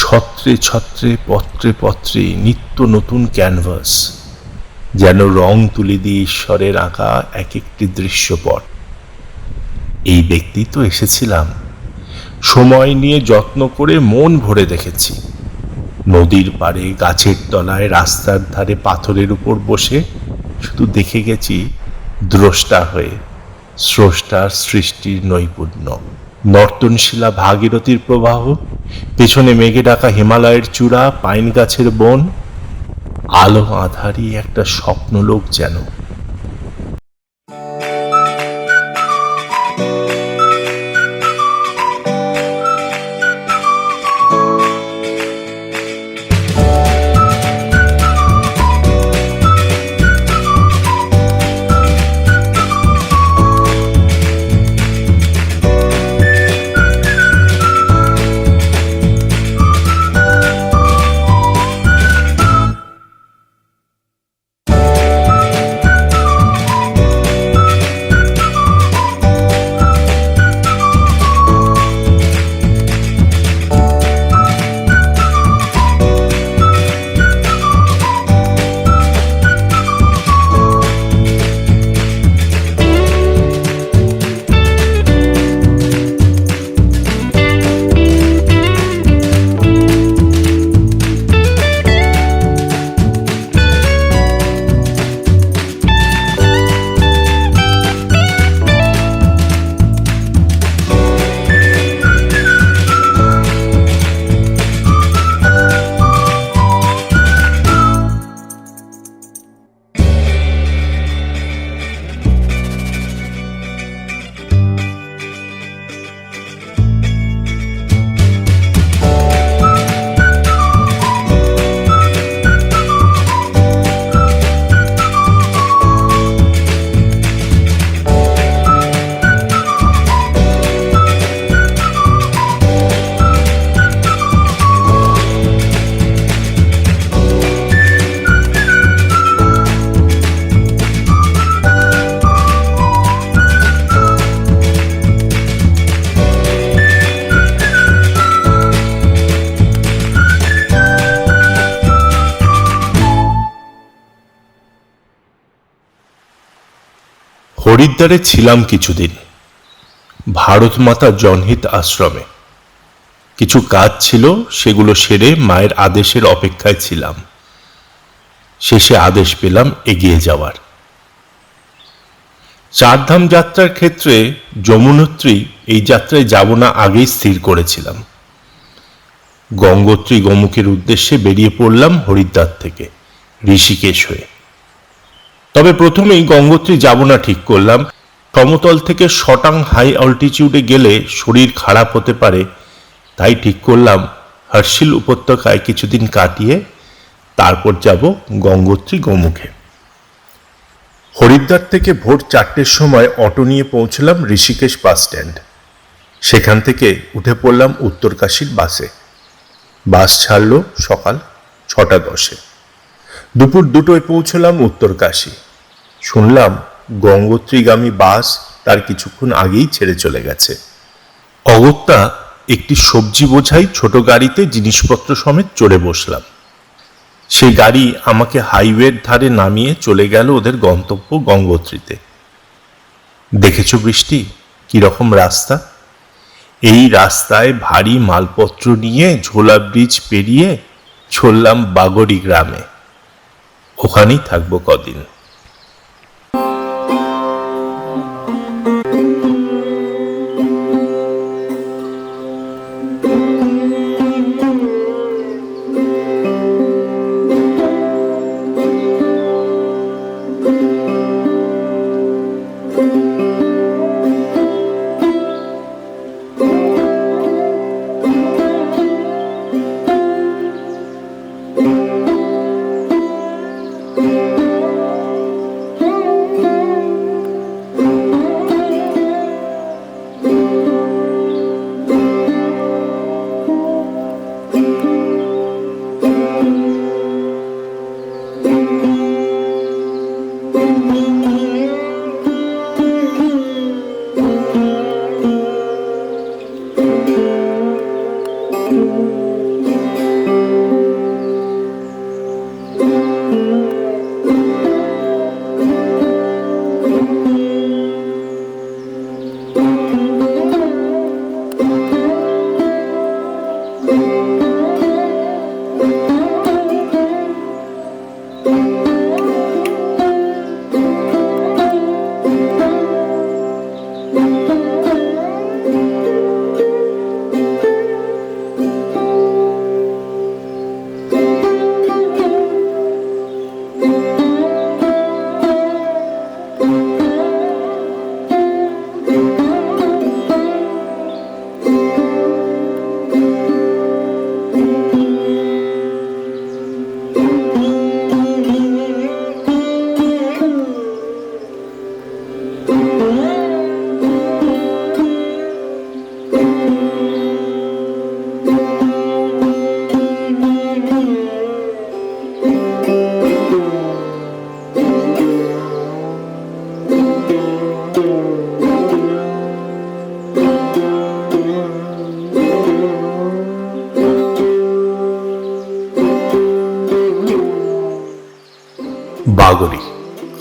ছত্রে ছত্রে পত্রে পত্রে নিত্য নতুন ক্যানভাস, যেন রং তুলি দিয়ে ঈশ্বরের আঁকা এক একটি দৃশ্যপট। এই ব্যক্তি তো এসেছিলাম। সময় নিয়ে যত্ন করে মন ভরে দেখেছি। নদীর পাড়ে, গাছের তলায়, রাস্তার ধারে, পাথরের উপর বসে শুধু দেখে গেছি দ্রষ্টা হয়ে স্রষ্টার সৃষ্টির নৈপুণ্য। নর্তনশিলা ভাগীরথীর প্রবাহ পেছনে মেঘে ডাকা হিমালয়ের চূড়া পাইন গাছের বন আলো আধারি একটা স্বপ্নলোক যেন হরিদ্বারে ছিলাম কিছুদিন। ভারত মাতা জনহিত আশ্রমে। কিছু কাজ ছিল, সেগুলো সেরে মায়ের আদেশের অপেক্ষায় ছিলাম। শেষে আদেশ পেলাম এগিয়ে যাওয়ার। চারধাম যাত্রার ক্ষেত্রে যমুনোত্রী এই যাত্রায় যাব না আগেই স্থির করেছিলাম। গঙ্গোত্রী গোমুখের উদ্দেশ্যে বেরিয়ে পড়লাম হরিদ্বার থেকে, ঋষিকেশ হয়ে। তবে প্রথমেই গঙ্গোত্রী যাব না ঠিক করলাম। সমতল থেকে শটাং হাই অল্টিটিউডে গেলে শরীর খারাপ হতে পারে। তাই ঠিক করলাম হর্ষিল উপত্যকায় কিছুদিন কাটিয়ে তারপর যাব গঙ্গোত্রী গোমুখে। হরিদ্বার থেকে ভোর চারটের সময় অটো নিয়ে পৌঁছলাম ঋষিকেশ বাস স্ট্যান্ড। সেখান থেকে উঠে পড়লাম উত্তরকাশীর বাসে। বাস ছাড়ল সকাল ছটা দশে। দুপুর দুটোয় পৌঁছলাম উত্তরকাশী। শুনলাম গঙ্গোত্রীগামী বাস তার কিছুক্ষণ আগেই ছেড়ে চলে গেছে। অগত্যা একটি সবজি বোঝাই ছোট গাড়িতে জিনিসপত্র সমেত চড়ে বসলাম। সেই গাড়ি আমাকে হাইওয়ের ধারে নামিয়ে চলে গেল ওদের গন্তব্য গঙ্গোত্রীতে। দেখেছ বৃষ্টি? কীরকম রাস্তা? এই রাস্তায় ভারী মালপত্র নিয়ে ঝোলা ব্রিজ পেরিয়ে চললাম বাগড়ি গ্রামে। ওখানেই থাকব কদিন।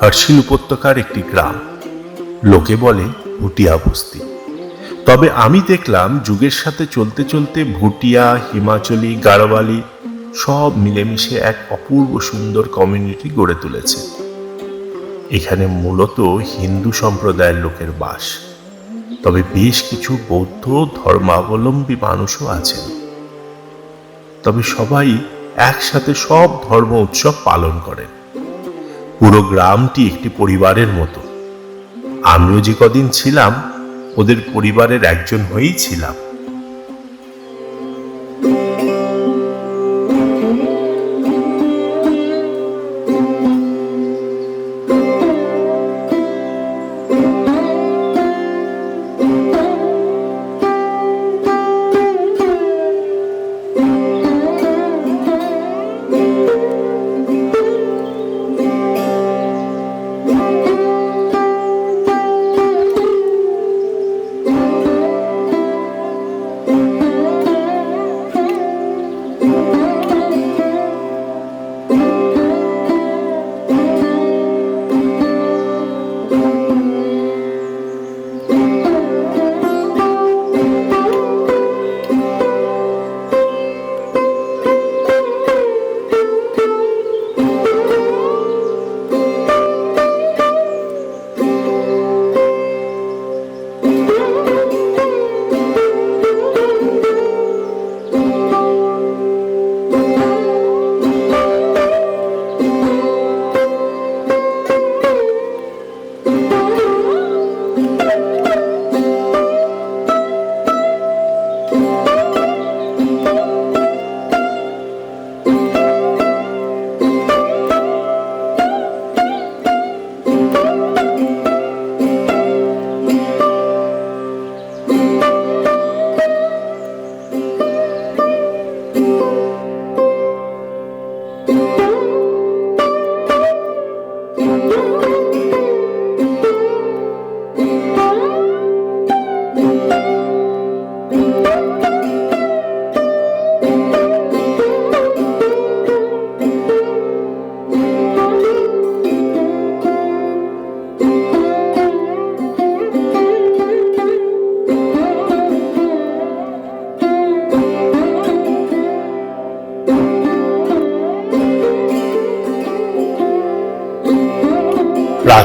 হার্শিল উপত্যকার একটি গ্রাম। লোকে বলে, ভুটিয়া বস্তি। তবে আমি দেখলাম, যুগের সাথে চলতে চলতে ভুটিয়া, হিমাচলি, গাড়োয়ালি সব মিলেমিশে এক অপূর্ব সুন্দর কমিউনিটি গড়ে তুলেছে। এখানে মূলত হিন্দু সম্প্রদায়ের লোকের বাস। তবে বেশ কিছু বৌদ্ধ ধর্মাবলম্বী মানুষও আছেন। তবে সবাই একসাথে সব ধর্ম উৎসব পালন করেন। পুরো গ্রামটি একটি পরিবারের মতো। আমিও যে কদিন ছিলাম ওদের পরিবারের একজন হয়েই ছিলাম।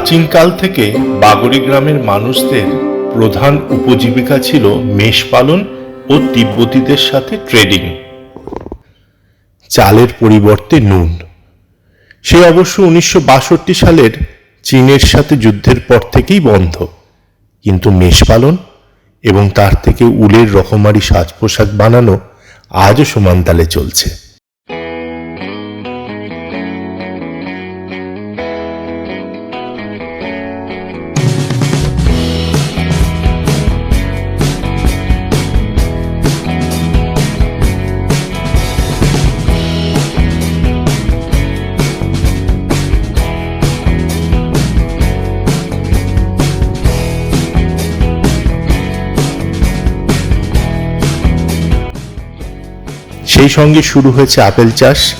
প্রাচীনকাল থেকে বাগড়ি গ্রামের মানুষদের প্রধান উপজীবিকা ছিল মেষ পালন ও তিব্বতীদের সাথে ট্রেডিং। চালের পরিবর্তে নুন। সে অবশ্য উনিশশো বাষট্টি সালের চীনের সাথে যুদ্ধের পর থেকেই বন্ধ। কিন্তু মেষ পালন এবং তার থেকে উলের রকমারি সাজ পোশাক বানানো আজও সমান তালে চলছে। সেই সঙ্গে শুরু হয়েছে আপেল চাষ।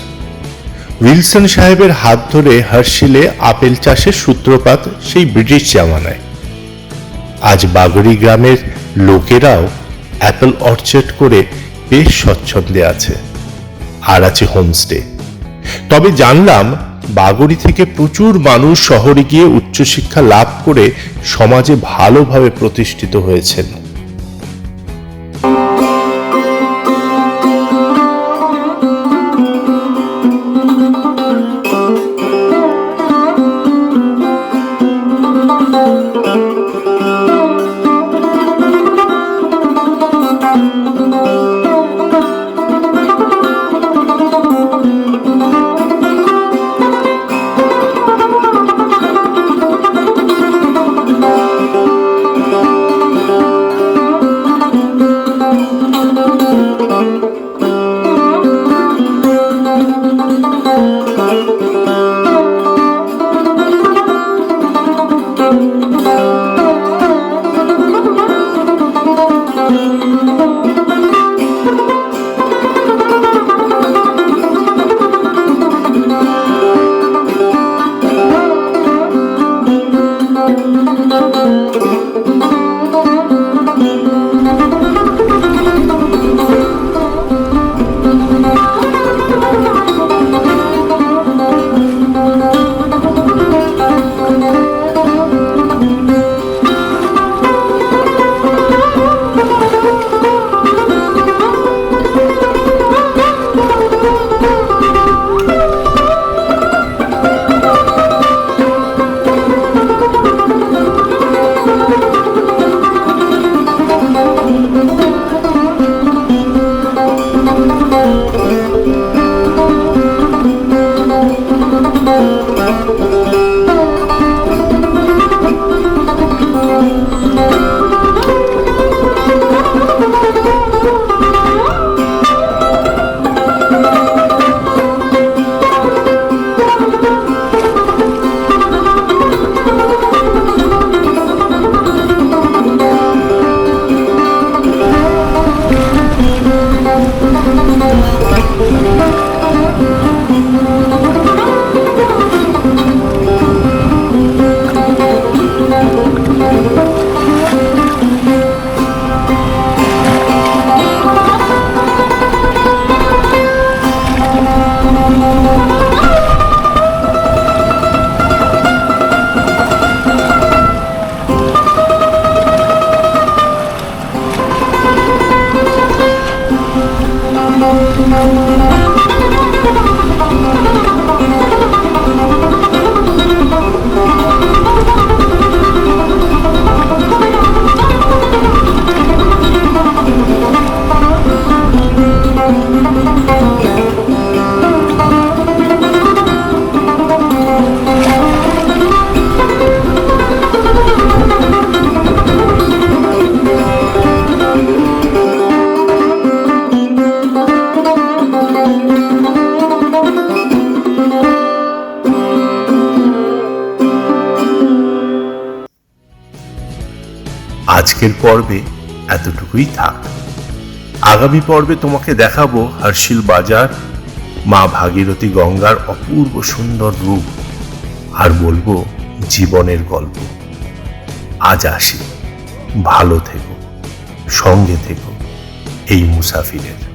উইলসন সাহেবের হাত ধরে হার্শিলে আপেল চাষের সূত্রপাত সেই ব্রিটিশ জামানায়। আজ বাগড়ি গ্রামের লোকেরাও অ্যাপেল অর্চার্ড করে বেশ স্বচ্ছন্দে আছে। আর আছে হোমস্টে। তবে জানলাম, বাগড়ি থেকে প্রচুর মানুষ শহরে গিয়ে উচ্চশিক্ষা লাভ করে সমাজে ভালোভাবে প্রতিষ্ঠিত হয়েছেন। আজকের পর্বে এতটুকুই থাক। আগামী পর্বে তোমাকে দেখাবো হর্ষিল বাজার, মা ভাগীরথী গঙ্গার অপূর্ব সুন্দর রূপ আর বলব জীবনের গল্প। আজ আসি। ভালো থেকো, সঙ্গে থেকো এই মুসাফিরের।